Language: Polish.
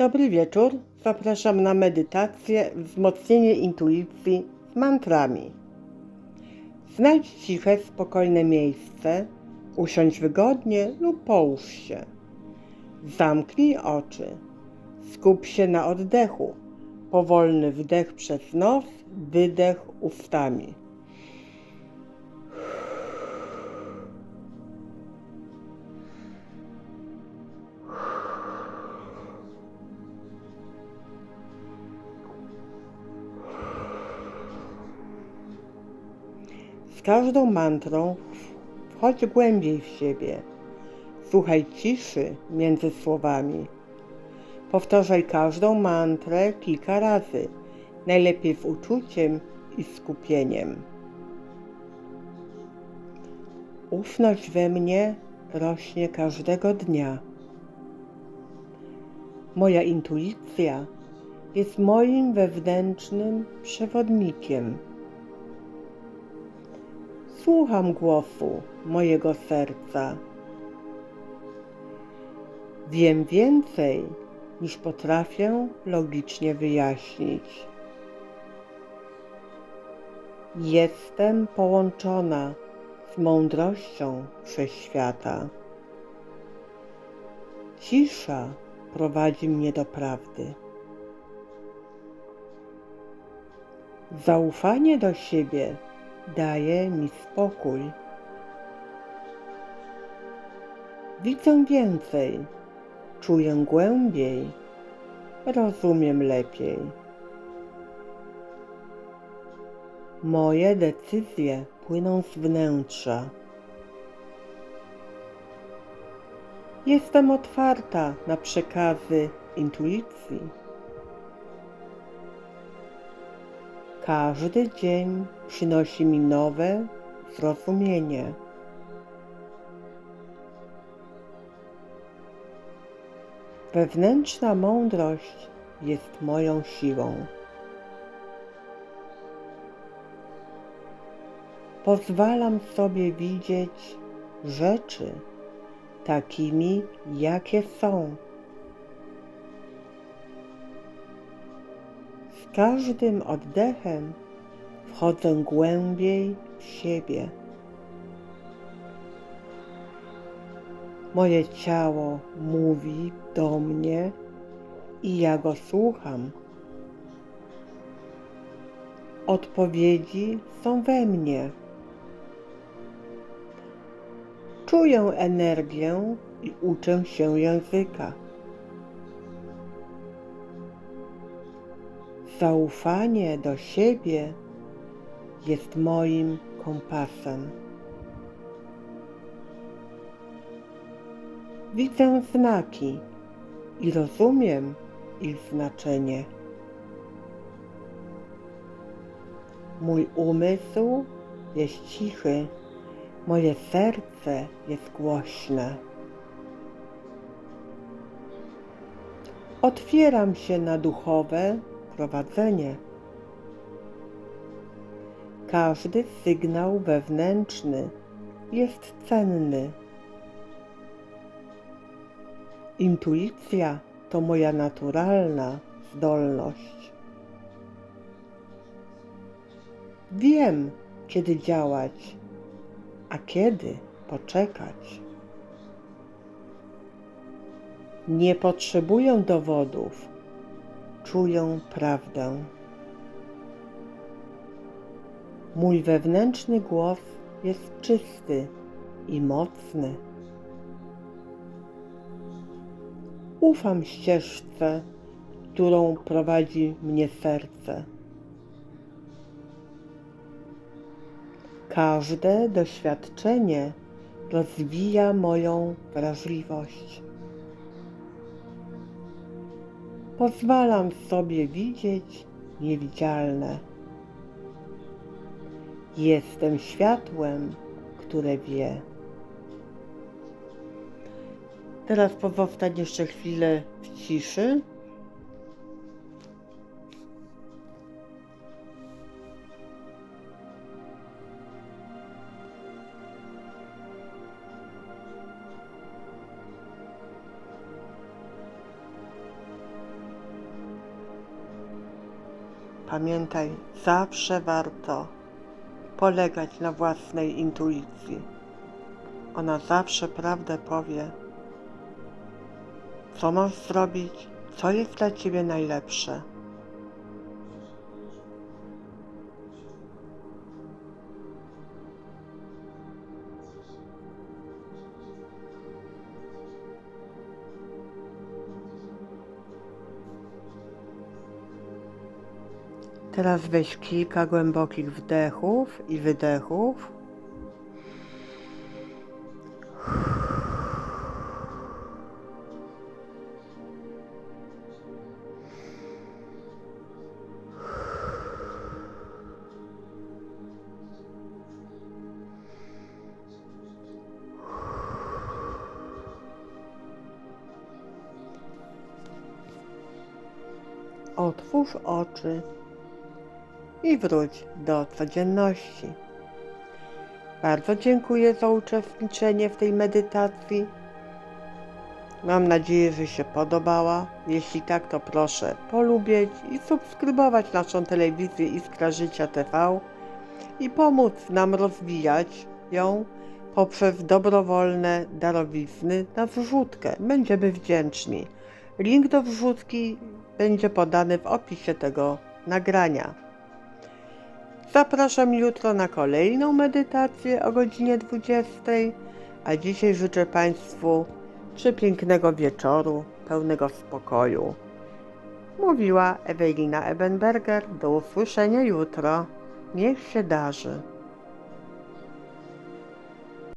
Dobry wieczór. Zapraszam na medytację, wzmocnienie intuicji z mantrami. Znajdź ciche, spokojne miejsce, usiądź wygodnie lub połóż się. Zamknij oczy. Skup się na oddechu. Powolny wdech przez nos, wydech ustami. Z każdą mantrą wchodź głębiej w siebie. Słuchaj ciszy między słowami. Powtarzaj każdą mantrę kilka razy, najlepiej z uczuciem i skupieniem. Ufność we mnie rośnie każdego dnia. Moja intuicja jest moim wewnętrznym przewodnikiem. Słucham głosu mojego serca. Wiem więcej niż potrafię logicznie wyjaśnić. Jestem połączona z mądrością wszechświata. Cisza prowadzi mnie do prawdy. Zaufanie do siebie daje mi spokój. Widzę więcej, czuję głębiej, rozumiem lepiej. Moje decyzje płyną z wnętrza. Jestem otwarta na przekazy intuicji. Każdy dzień przynosi mi nowe zrozumienie. Wewnętrzna mądrość jest moją siłą. Pozwalam sobie widzieć rzeczy takimi, jakie są. Z każdym oddechem wchodzę głębiej w siebie. Moje ciało mówi do mnie i ja go słucham. Odpowiedzi są we mnie. Czuję energię i uczę się języka. Zaufanie do siebie jest moim kompasem. Widzę znaki i rozumiem ich znaczenie. Mój umysł jest cichy, moje serce jest głośne. Otwieram się na duchowe prowadzenie. Każdy sygnał wewnętrzny jest cenny. Intuicja to moja naturalna zdolność. Wiem, kiedy działać, a kiedy poczekać. Nie potrzebuję dowodów, czuję prawdę. Mój wewnętrzny głos jest czysty i mocny. Ufam ścieżce, którą prowadzi mnie serce. Każde doświadczenie rozwija moją wrażliwość. Pozwalam sobie widzieć niewidzialne. Jestem światłem, które wie. Teraz pozostań jeszcze chwilę w ciszy. Pamiętaj, zawsze warto polegać na własnej intuicji. Ona zawsze prawdę powie. Co masz zrobić? Co jest dla ciebie najlepsze? Teraz weź kilka głębokich wdechów i wydechów. Otwórz oczy i wróć do codzienności. Bardzo dziękuję za uczestniczenie w tej medytacji. Mam nadzieję, że się podobała. Jeśli tak, to proszę polubić i subskrybować naszą telewizję Iskra Życia TV i pomóc nam rozwijać ją poprzez dobrowolne darowizny na wrzutkę. Będziemy wdzięczni. Link do wrzutki będzie podany w opisie tego nagrania. Zapraszam jutro na kolejną medytację o godzinie 20. A dzisiaj życzę Państwu przepięknego wieczoru, pełnego spokoju. Mówiła Ewelina Ebenberger. Do usłyszenia jutro. Niech się darzy.